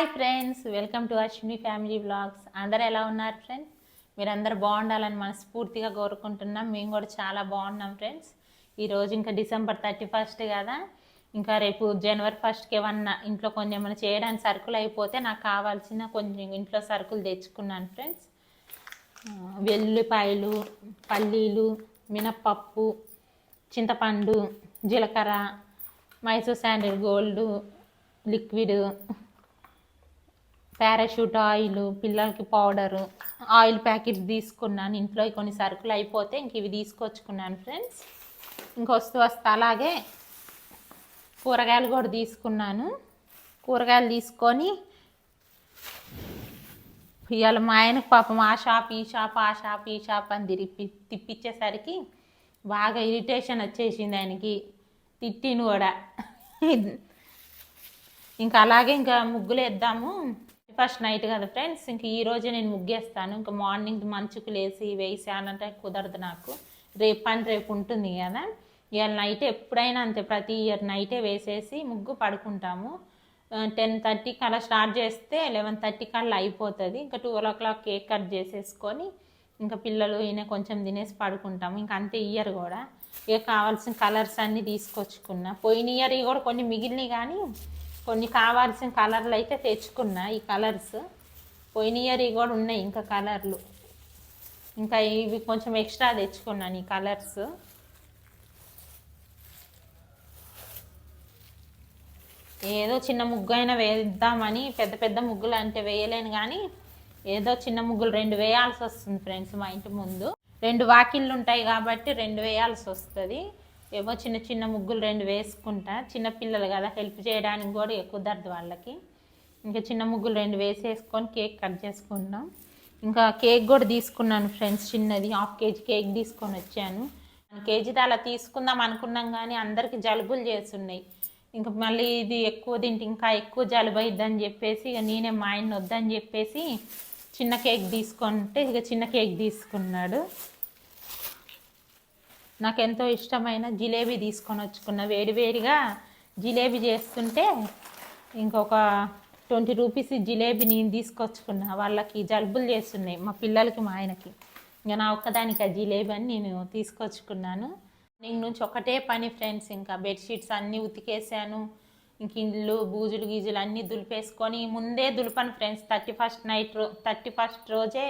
Hi friends welcome to Ashwini family blogs అందరు ఎలా ఉన్నారు ఫ్రెండ్స్? మీరందరూ బాగుండాలని మనస్ఫూర్తిగా కోరుకుంటున్నాం. మేము కూడా చాలా బాగున్నాం ఫ్రెండ్స్. ఈరోజు ఇంకా డిసెంబర్ థర్టీ ఫస్ట్ కదా. ఇంకా రేపు జనవరి ఫస్ట్కి ఏమన్నా ఇంట్లో కొంచెం ఏమైనా చేయడానికి సరుకులు అయిపోతే నాకు కావాల్సిన కొంచెం ఇంట్లో సరుకులు తెచ్చుకున్నాను ఫ్రెండ్స్. ఆ, వెల్లుల్లిపాయలు పల్లీలు మినప్పప్పు చింతపండు జీలకర్ర Mysore sandal gold liquid parachute oil పిల్లలకి పౌడరు ఆయిల్ ప్యాకెట్స్ తీసుకున్నాను. ఇంట్లో కొన్ని సరుకులు అయిపోతే ఇంక ఇవి తీసుకొచ్చుకున్నాను ఫ్రెండ్స్. ఇంకొస్తూ వస్తే అలాగే కూరగాయలు కూడా తీసుకున్నాను. కూరగాయలు తీసుకొని ఇవాళ మా ఆయనకు పాపం ఆ షాప్ ఈ షాప్ ఆ షాప్ ఈ షాప్ అని తిరిపి తిప్పించేసరికి బాగా ఇరిటేషన్ వచ్చేసింది ఆయనకి. తిట్టిను కూడా. ఇంకా అలాగే ఇంకా ముగ్గులు వేద్దాము. ఫస్ట్ నైట్ కదా ఫ్రెండ్స్ ఇంక ఈ రోజే నేను ముగ్గేస్తాను. ఇంకా మార్నింగ్ మంచుకు లేసి వేసానంటే కుదరదు నాకు. రేపు పని రేపు ఉంటుంది కదా. ఇవాళ నైట్ ఎప్పుడైనా అంతే ప్రతి ఇయర్ నైటే వేసేసి ముగ్గు పడుకుంటాము. టెన్ థర్టీకి అలా స్టార్ట్ చేస్తే లెవెన్ థర్టీకి అలా అయిపోతుంది. ఇంకా twelve o'clock cake cut చేసేసుకొని ఇంకా పిల్లలు ఈయన కొంచెం తినేసి పడుకుంటాము. ఇంకా అంతే ఇయర్ కూడా. ఇక కావాల్సిన కలర్స్ అన్నీ తీసుకొచ్చుకున్నా. పోయిన ఇయర్ కూడా కొన్ని మిగిలినవి కానీ కొన్ని కావాల్సిన కలర్లు అయితే తెచ్చుకున్నా ఈ కలర్స్. పోయిన ఇయర్ కూడా ఉన్నాయి ఇంకా కలర్లు. ఇంకా ఇవి కొంచెం ఎక్స్ట్రా తెచ్చుకున్నాను ఈ కలర్స్. ఏదో చిన్న ముగ్గు అయినా వేద్దామని పెద్ద పెద్ద ముగ్గులు అంటే వేయలేను కానీ ఏదో చిన్న ముగ్గులు రెండు వేయాల్సి వస్తుంది ఫ్రెండ్స్ మా ఇంటి ముందు. రెండు వాకిళ్ళు ఉంటాయి కాబట్టి రెండు వేయాల్సి వస్తుంది. ఏవో చిన్న చిన్న ముగ్గులు రెండు వేసుకుంటా. చిన్న పిల్లలు కదా హెల్ప్ చేయడానికి కూడా ఎక్కువ కుదరదు వాళ్ళకి. ఇంకా చిన్న ముగ్గులు రెండు వేసేసుకొని కేక్ కట్ చేసుకుంటాం ఇంకా కేక్ కూడా తీసుకున్నాను ఫ్రెండ్స్ చిన్నది. హాఫ్ కేజీ కేక్ తీసుకొని వచ్చాను. కేజీ అలా తీసుకుందాం అనుకున్నాం కానీ అందరికి జలుబులు చేస్తున్నాయి. ఇంకా మళ్ళీ ఇది ఎక్కువ తింటే ఇంకా ఎక్కువ జలుబు అయిద్దని చెప్పేసి ఇక నేనే మా ఆయన వద్దని చెప్పేసి చిన్న కేక్ తీసుకుంటే ఇక చిన్న కేక్ తీసుకున్నాడు. నాకు ఎంతో ఇష్టమైన జిలేబీ తీసుకొని వచ్చుకున్న వేడివేడిగా జిలేబీ చేస్తుంటే ఇంకొక ట్వంటీ రూపీస్ జిలేబీ నేను తీసుకొచ్చుకున్నా వాళ్ళకి జలుబులు చేస్తున్నాయి మా పిల్లలకి మా ఆయనకి. ఇంకా నా ఒక్కదానికి ఆ జిలేబీ అని నేను తీసుకొచ్చుకున్నాను. నేను నుంచి ఒకటే పని ఫ్రెండ్స్ ఇంకా బెడ్షీట్స్ అన్నీ ఉతికేసాను. ఇంక ఇండ్లు బూజులు గీజులు అన్నీ దులిపేసుకొని ముందే దులిపాను ఫ్రెండ్స్. థర్టీ ఫస్ట్ నైట్ రో థర్టీ ఫస్ట్ రోజే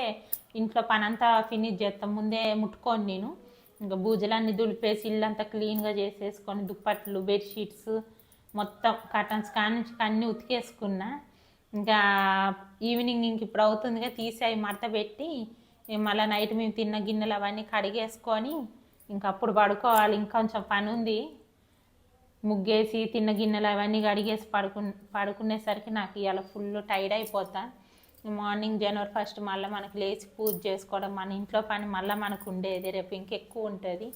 ఇంట్లో పని అంతా ఫినిష్ చేస్తాం ముందే ముట్టుకోను నేను. ఇంకా బూజలన్నీ దులిపేసి ఇల్లంతా క్లీన్గా చేసేసుకొని దుప్పట్లు బెడ్షీట్స్ మొత్తం కర్టన్స్ కానించి అన్ని అన్నీ ఉతికేసుకున్నా. ఇంకా ఈవినింగ్ ఇంక ఇప్పుడు అవుతుందిగా తీసి అవి మడత పెట్టి మళ్ళీ నైట్ మేము తిన్న గిన్నెలు అవన్నీ కడిగేసుకొని ఇంకా అప్పుడు పడుకోవాలి. ఇంకొంచెం పని ఉంది ముగ్గేసి తిన్న గిన్నెలు అవన్నీ కడిగేసి పడుకు పడుకునేసరికి నాకు ఇవాళ ఫుల్ టైర్డ్ అయిపోతా. మార్నింగ్ జనవరి ఫస్ట్ మళ్ళీ మనకు లేచి పూజ చేసుకోవడం మన ఇంట్లో పని మళ్ళీ మనకు ఉండేది. రేపు ఇంకెక్కువ ఉంటుంది.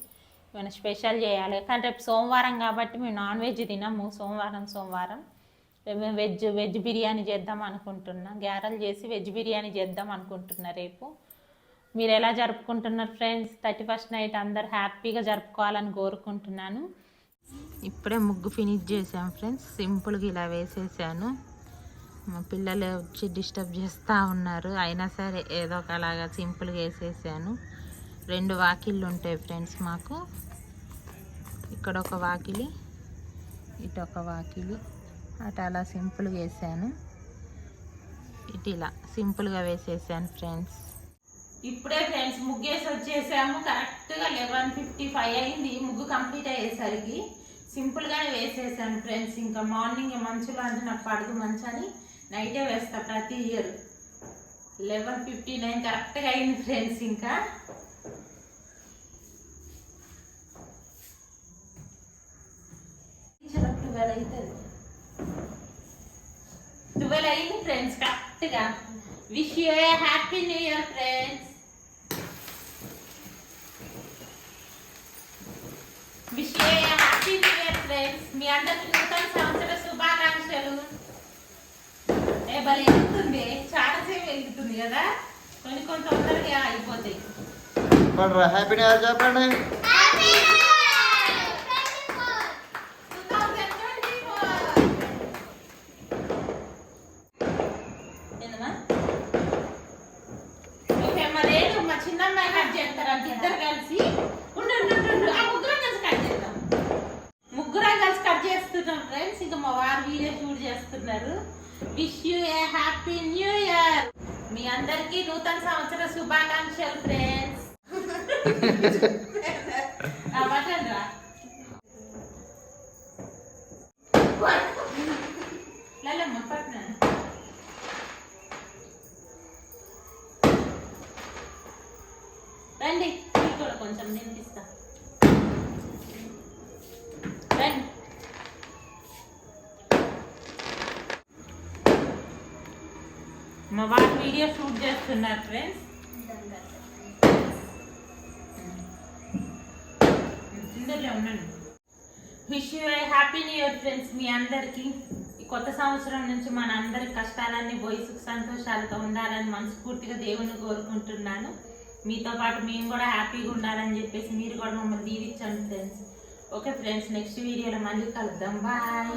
ఏమైనా స్పెషల్ చేయాలి. కానీ రేపు సోమవారం కాబట్టి మేము నాన్ వెజ్ తినము. సోమవారం సోమవారం. రేపు వెజ్ వెజ్ బిర్యానీ చేద్దాం అనుకుంటున్నా. గ్యారెలు చేసి వెజ్ బిర్యానీ చేద్దాం అనుకుంటున్నా రేపు. మీరు ఎలా జరుపుకుంటున్నారు ఫ్రెండ్స్? థర్టీ ఫస్ట్ నైట్ అందరు హ్యాపీగా జరుపుకోవాలని కోరుకుంటున్నాను. ఇప్పుడే ముగ్గు ఫినిష్ చేసాం ఫ్రెండ్స్. సింపుల్గా ఇలా వేసేసాను. మా పిల్లలు వచ్చి డిస్టర్బ్ చేస్తూ ఉన్నారు. అయినా సరే ఏదో ఒకలాగా సింపుల్గా వేసేసాను. రెండు వాకిళ్ళు ఉంటాయి ఫ్రెండ్స్ మాకు. ఇక్కడ ఒక వాకిలి ఇటు ఒక వాకిలి. అటు అలా సింపుల్గా వేసాను. ఇటు ఇలా సింపుల్గా వేసేసాను ఫ్రెండ్స్. ఇప్పుడే ఫ్రెండ్స్ ముగ్గేసి వచ్చేసాము. కరెక్ట్గా లెవెన్ ఫిఫ్టీ ఫైవ్ అయింది. ముగ్గు కంప్లీట్ అయ్యేసరికి సింపుల్గానే వేసేసాను ఫ్రెండ్స్. ఇంకా మార్నింగ్ మంచులో అంటే నాకు పడదు మంచి అని నైటే వేస్తా ప్రతి ఇయర్ లెవెన్ ఫిఫ్టీ నైన్ కరెక్ట్గా అయింది ఫ్రెండ్స్ ఇంకా. ట్వెల్వ్ అవుతుంది ట్వెల్వ్ అయింది ఫ్రెండ్స్ కరెక్ట్గా wish you a happy new year friends wish you a happy new year friends మీ అందరికీ భలే ఎగుతుంది చాలాసేపు కదా? కొన్ని కొన్ని అయిపోతాయి. హ్యాపీ చెప్పండి. ముగ్గురం కలిసి కట్ చేస్తున్నాం ఫ్రెండ్స్. ఇంకా మా వారు వీడియో షూట్ చేస్తున్నారు. Wish you a happy new year. మీ అందరికీ నూతన సంవత్సర శుభాకాంక్షలు ఫ్రెండ్స్. రండి కూడా కొంచెం వీడియో షూట్ చేస్తున్నారు ఫ్రెండ్స్. ఇందులో ఉండండి. Wish you happy new year friends మీ అందరికీ. ఈ కొత్త సంవత్సరం నుంచి మన అందరి కష్టాలన్నీ పోయి సుఖ సంతోషాలతో ఉండాలని మనస్ఫూర్తిగా దేవుని కోరుకుంటున్నాను. మీతో పాటు మేము కూడా హ్యాపీగా ఉండాలని చెప్పేసి మీరు కూడా మమ్మల్ని దీవించండి ఫ్రెండ్స్ ఓకే ఫ్రెండ్స్ నెక్స్ట్ వీడియోలో మళ్ళీ కలుద్దాం. బాయ్